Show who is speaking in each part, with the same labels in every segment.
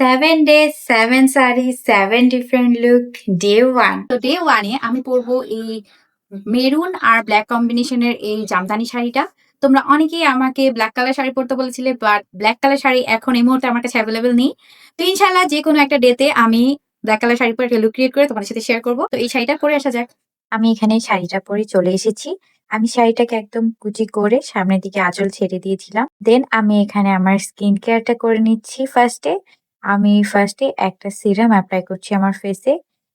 Speaker 1: Seven days seven sari seven different look day one
Speaker 2: তো day ওয়ানে আমি পরবো এই মেরুন আর ব্ল্যাক কম্বিনেশনের এই জামদানি শাড়িটা। তোমরা অনেকেই আমাকে ব্ল্যাক কালার শাড়ি পরতে বলেছিলে বাট ব্ল্যাক কালার শাড়ি এখন এই মুহূর্তে আমার কাছে অ্যাভেলেবেল নেই। তো ইনশাল্লাহ যে কোনো একটা ডেতে আমি ব্ল্যাক কালার শাড়ি পরে একটা লুক ক্রিয়েট করে তোমাদের সাথে শেয়ার করব। তো এই শাড়িটা পরে আসা যাক।
Speaker 1: আমি এখানে শাড়িটা পরে চলে এসেছি। আমি শাড়িটাকে একদম কুচি করে সামনের দিকে আঁচল ছেড়ে দিয়েছিলাম। দেন আমি এখানে আমার স্কিন কেয়ারটা করে নিচ্ছি ফার্স্টে আমি ফার্স্টে একটা সিরাম অ্যাপ্লাই করছি আমার ফেসে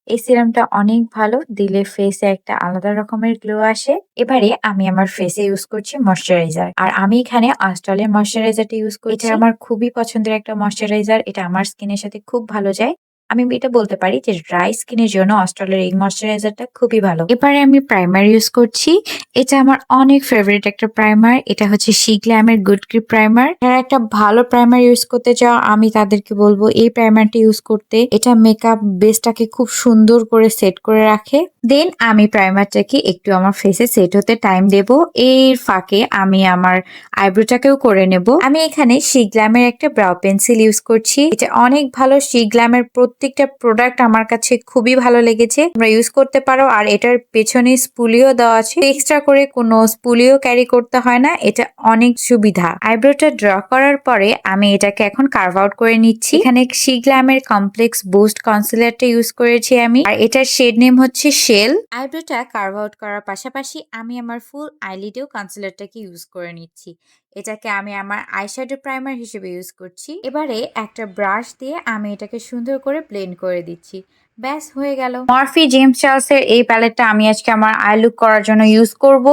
Speaker 1: এই সিরামটা অনেক ভালো দিলে ফেসে একটা আলাদা রকমের গ্লো আসে। এবারে আমি আমার ফেসে ইউজ করছি ময়শ্চারাইজার আর আমি এখানে আস্টলের ময়শ্চারাইজারটা ইউজ করছি। এটা আমার খুবই পছন্দের একটা ময়শ্চারাইজার এটা আমার স্কিনের সাথে খুব ভালো যায়। আমি এটা বলতে পারি যে ড্রাই স্কিনের জন্য অস্ট্রেলিয়ার এই ময়শ্চারাইজারটা খুবই ভালো। এবারে আমি প্রাইমার ইউজ করছি। এটা আমার অনেক ফেভারিট একটা প্রাইমার এটা হচ্ছে শিগ্ল্যামের গুড গ্রিপ প্রাইমার যারা একটা ভালো প্রাইমার ইউজ করতে চাও, আমি তাদেরকে বলব এই প্রাইমারটা ইউজ করতে। এটা মেকআপ বেসটাকে খুব সুন্দর করে সেট করে রাখে। দেন আমি প্রাইমারটাকে একটু আমার ফেসে সেট হতে টাইম দেব। এর ফাঁকে আমি আমার আইব্রোটাকেও করে নেব। আমি এখানে শিগ্ল্যামের একটা ব্রাউ পেন্সিল ইউজ করছি। এটা অনেক ভালো শিগ্ল্যামের প্রত্যেকটা প্রোডাক্ট আমার কাছে খুবই ভালো লেগেছে। তোমরা ইউজ করতে পারো। আর এটার পেছনে স্পুলিও দেওয়া আছে। এক্সট্রা করে কোনো স্পুলিও ক্যারি করতে হয় না। এটা অনেক সুবিধা। আইব্রোটা ড্র করার পরে আমি এটাকে এখন কার্ভ আউট করে নিচ্ছি। এখানে শিগ্ল্যামের কমপ্লেক্স বুস্ট কনসিলারটা ইউজ করেছি আমি। আর এটার শেড নেম হচ্ছে শেল আইব্রোটা কার্ভ আউট করার পাশাপাশি আমি আমার ফুল আইলিডেও কনসিলারটাকে ইউজ করে নিচ্ছি। এটাকে আমি আমার আইশ্যাডো প্রাইমার হিসেবে ইউজ করছি। এবারে একটা ব্রাশ দিয়ে আমি এটাকে সুন্দর করে ব্লেন্ড করে দিচ্ছি। ব্যাস, হয়ে গেল। মরফি জেমস চার্লসের এই প্যালেটটা আমি আজকে আমার আই লুক করার জন্য ইউজ করব।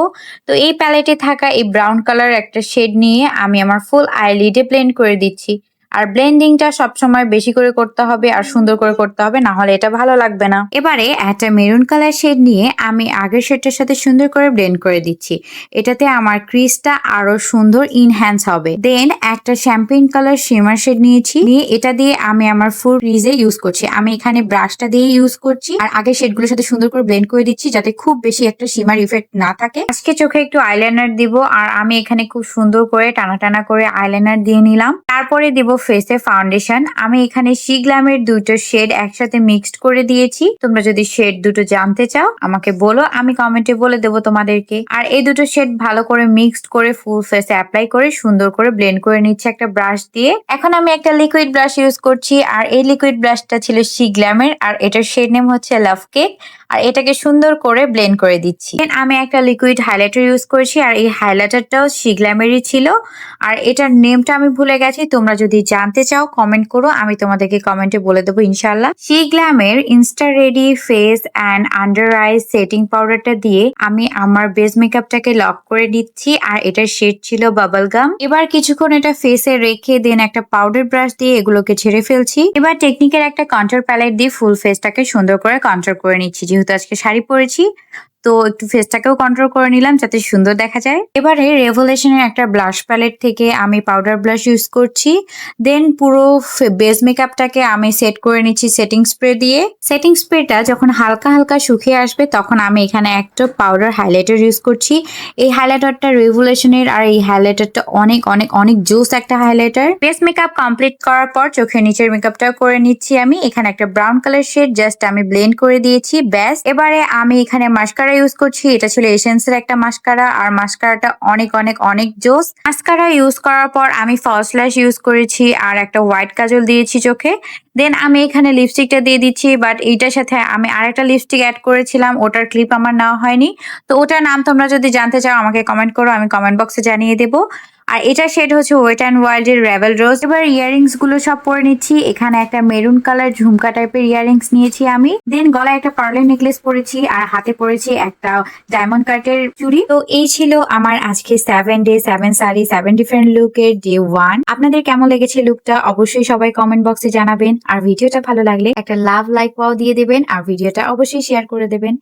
Speaker 1: তো এই প্যালেটে থাকা এই ব্রাউন কালার একটা শেড নিয়ে আমি আমার ফুল আইলিডে ব্লেন্ড করে দিচ্ছি। আর ব্লেন্ডিংটা সবসময় বেশি করে করতে হবে আর সুন্দর করে করতে হবে, না হলে এটা ভালো লাগবে না। এবারে একটা মেরুন কালার শেড নিয়ে আমি আগের শেডটার সাথে সুন্দর করে ব্লেন্ড করে দিচ্ছি। এটাতে আমার ক্রিজটা আরও সুন্দর ইনহ্যান্স হবে। দেন একটা শ্যাম্পেন কালার শিমার শেড নিয়েছি। নিয়ে এটা দিয়ে আমি আমার ফুল ক্রিজে ইউজ করছি। আমি এখানে ব্রাশটা দিয়ে ইউজ করছি আর আগের শেডগুলোর সাথে সুন্দর করে ব্লেন্ড করে দিচ্ছি যাতে খুব বেশি একটা শিমার ইফেক্ট না থাকে। আজকে চোখে একটু আইলাইনার দিব আর আমি এখানে খুব সুন্দর করে টানা টানা করে আইলাইনার দিয়ে নিলাম। তারপরে দিব ফেসে ফাউন্ডেশন আমি এখানে শিগ্লামের দুটো শেড একসাথে মিক্সড করে দিয়েছি। তোমরা যদি শেড দুটো জানতে চাও, আমাকে বলো, আমি কমেন্টে বলে দেবো তোমাদেরকে। আর এই দুটো শেড ভালো করে মিক্সড করে ফুল ফেসে অ্যাপ্লাই করে, সুন্দর করে ব্লেন্ড করে নিচ্ছে একটা ব্রাশ দিয়ে। এখন আমি একটা লিকুইড ব্রাশ ইউজ করছি, আর এই লিকুইড ব্রাশটা ছিল শিগ্লামের আর এটার শেড নেম হচ্ছে লাভ কেক আর এটাকে সুন্দর করে ব্লেন্ড করে দিচ্ছি। আমি একটা লিকুইড হাইলাইটার ইউজ করেছি, আর এই হাইলাইটারটাও শিগ্লামেরই ছিল। আর এটার নেমটা আমি ভুলে গেছি, তোমরা যদি জানতে চাও কমেন্ট করো, আমি তোমাদেরকে কমেন্টে বলে দেবো ইনশাল্লাহ শিগ্লামের insta ready face and under eye setting পাউডারটা দিয়ে আমি আমার বেস মেকআপটাকে লক করে দিচ্ছি, আর এটার শেড ছিল বাবল গাম এবার কিছুক্ষণ এটা ফেসে রেখে দেন একটা পাউডার ব্রাশ দিয়ে এগুলোকে ছেড়ে ফেলছি। এবার টেকনিকের একটা কন্ট্রোল প্যালেট দিয়ে ফুল ফেসটাকে সুন্দর করে কন্ট্রোল করে নিচ্ছি, যেহেতু আজকে শাড়ি পরেছি। তো একটু ফেসটাকেও কন্ট্রোল করে নিলাম যাতে সুন্দর দেখা যায়। এবারে রেভলিউশনের একটা ব্লাশ প্যালেট থেকে আমি পাউডার ব্লাশ ইউজ করছি। দেন পুরো বেস মেকআপটাকে আমি সেট করে নিচ্ছি সেটিং স্প্রে দিয়ে। সেটিং স্প্রেটা যখন হালকা হালকা শুকিয়ে আসবে তখন আমি এখানে একটা পাউডার হাইলাইটার ইউজ করছি। এই হাইলাইটারটা রেভলিউশনের আর এই হাইলাইটারটা অনেক অনেক অনেক জোস একটা হাইলাইটার বেস মেকআপ কমপ্লিট করার পর চোখের নিচের মেকআপটা করে নিচ্ছি আমি। এখানে একটা ব্রাউন কালার শেড জাস্ট আমি ব্লেন্ড করে দিয়েছি, ব্যাস। এবারে আমি এখানে মাস্কারা ইউজ করছি, এটা ছিল এসেন্সের একটা মাস্কারা, আর মাস্কারাটা অনেক অনেক অনেক জোস। মাস্কারা ইউজ করার পর আমি ফলস ল্যাশ ইউজ করেছি আর একটা হোয়াইট কাজল দিয়েছি চোখে। দেন আমি এখানে লিপস্টিকটা দিয়ে দিচ্ছি বাট এইটার সাথে আমি আরেকটা লিপস্টিক অ্যাড করেছিলাম, ওটার ক্লিপ আমার নেওয়া হয়নি। তো ওটার নাম তোমরা যদি জানতে চাও, আমাকে কমেন্ট করো, আমি কমেন্ট বক্সে জানিয়ে দেবো। আর এটা শেড হচ্ছে ওয়েট অ্যান্ড ওয়াইল্ডের রেভেল রোজ এবার ইয়ারিংসগুলো সব পরে নিচ্ছি। এখানে একটা মেরুন কালার ঝুমকা টাইপের ইয়ারিংস নিয়েছি আমি। দেন গলায় একটা পার্লের নেকলেস পরেছি আর হাতে পরেছি একটা ডায়মন্ড কাটের চুড়ি। তো এই ছিল আমার আজকে seven day seven sari seven different লুকের ডে ওয়ান আপনাদের কেমন লেগেছে লুকটা অবশ্যই সবাই কমেন্ট বক্সে জানাবেন। আর ভিডিওটা ভালো লাগলে একটা লাভ লাইক পাও দিয়ে দেবেন। আর ভিডিওটা অবশ্যই শেয়ার করে দেবেন।